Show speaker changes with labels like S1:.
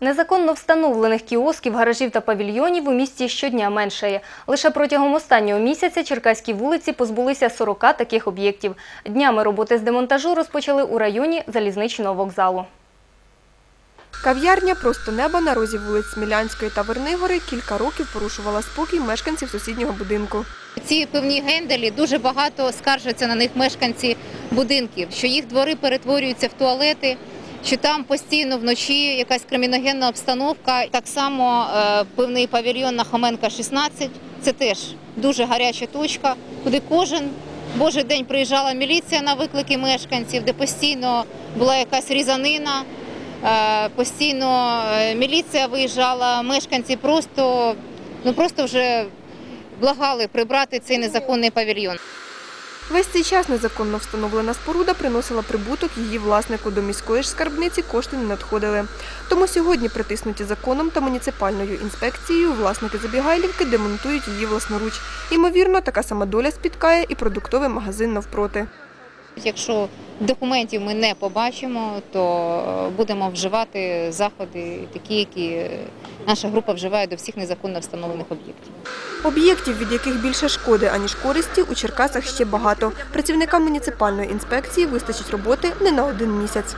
S1: Незаконно встановлених кіосків, гаражів та павільйонів у місті щодня меншає. Лише протягом останнього місяця черкаські вулиці позбулися 40 таких об'єктів. Днями роботи з демонтажу розпочали у районі залізничного вокзалу.
S2: Кав'ярня «Просто небо» на розі вулиць Смілянської та Вернигори кілька років порушувала спокій мешканців сусіднього будинку.
S3: Ці пивні генделі дуже багато скаржаться на них мешканці будинків, що їх двори перетворюються в туалети, що там постійно вночі якась криміногенна обстановка. Так само е, пивний павільйон на Хоменка 16 – це теж дуже гаряча точка, куди кожен божий день приїжджала міліція на виклики мешканців, де постійно була якась різанина. е, Постійно е, міліція виїжджала, мешканці просто, ну просто вже благали прибрати цей незаконний павільйон.
S2: Весь цей час незаконно встановлена споруда приносила прибуток її власнику. До міської ж скарбниці кошти не надходили. Тому сьогодні, притиснуті законом та муніципальною інспекцією, власники забігайлівки демонтують її власноруч. Ймовірно, така сама доля спіткає і продуктовий магазин навпроти.
S3: Якщо документів ми не побачимо, то будемо вживати заходи, такі, які наша група вживає до всіх незаконно встановлених об'єктів.
S2: Об'єктів, від яких більше шкоди, аніж користі, у Черкасах ще багато. Працівникам муніципальної інспекції вистачить роботи не на один місяць.